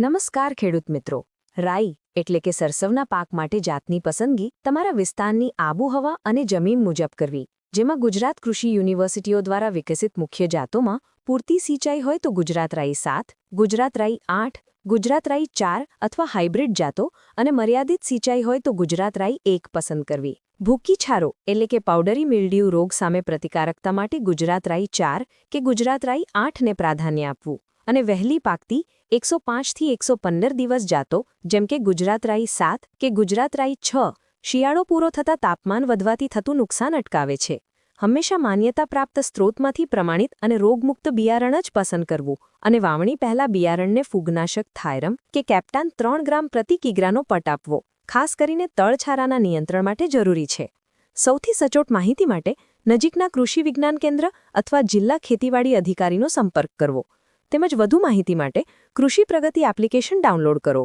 નમસ્કાર ખેડૂત મિત્રો. રાઈ, એટલે કે સરસવના પાક માટે જાતની પસંદગી, તમારા વિસ્તારની આબોહવા અને જમીન મુજબ કરવી. જેમાં ગુજરાત કૃષિ યુનિવર્સિટીઓ દ્વારા વિકસિત મુખ્ય જાતોમાં પૂરતી સિંચાઈ હોય તો ગુજરાત રાઈ સાત, ગુજરાત રાઈ આઠ, ગુજરાત રાઈ ચાર અથવા હાઇબ્રિડ જાતો અને મર્યાદિત સિંચાઈ હોય તો ગુજરાત રાઈ એક પસંદ કરવી. ભૂકી છારો, એટલે કે પાવડરી મિલ્ડ્યુ રોગ સામે પ્રતિકારકતા માટે ગુજરાત રાઈ ચાર કે ગુજરાત રાઈ આઠને પ્રાધાન્ય આપવું. અને વહેલી પાકતી એકસો પાંચથી એકસો પંદર દિવસ જાતો, જેમ કે ગુજરાત રાઈ સાત કે ગુજરાત રાઈ છ, શિયાળો પૂરો થતાં તાપમાન વધવાથી થતું નુકસાન અટકાવે છે. હંમેશા માન્યતા પ્રાપ્ત સ્ત્રોતમાંથી પ્રમાણિત અને રોગમુક્ત બિયારણ જ પસંદ કરવું અને વાવણી પહેલાં બિયારણને ફૂગનાશક થાયરમ કે કેપ્ટાન ત્રણ ગ્રામ પ્રતિ કિગ્રાનો પટ આપવો, ખાસ કરીને તળછારાના નિયંત્રણ માટે જરૂરી છે. સૌથી સચોટ માહિતી માટે નજીકના કૃષિ વિજ્ઞાન કેન્દ્ર અથવા જિલ્લા ખેતીવાડી અધિકારીનો સંપર્ક કરવો. તેમજ વધુ માહિતી માટે કૃષિ પ્રગતિ એપ્લિકેશન ડાઉનલોડ કરો.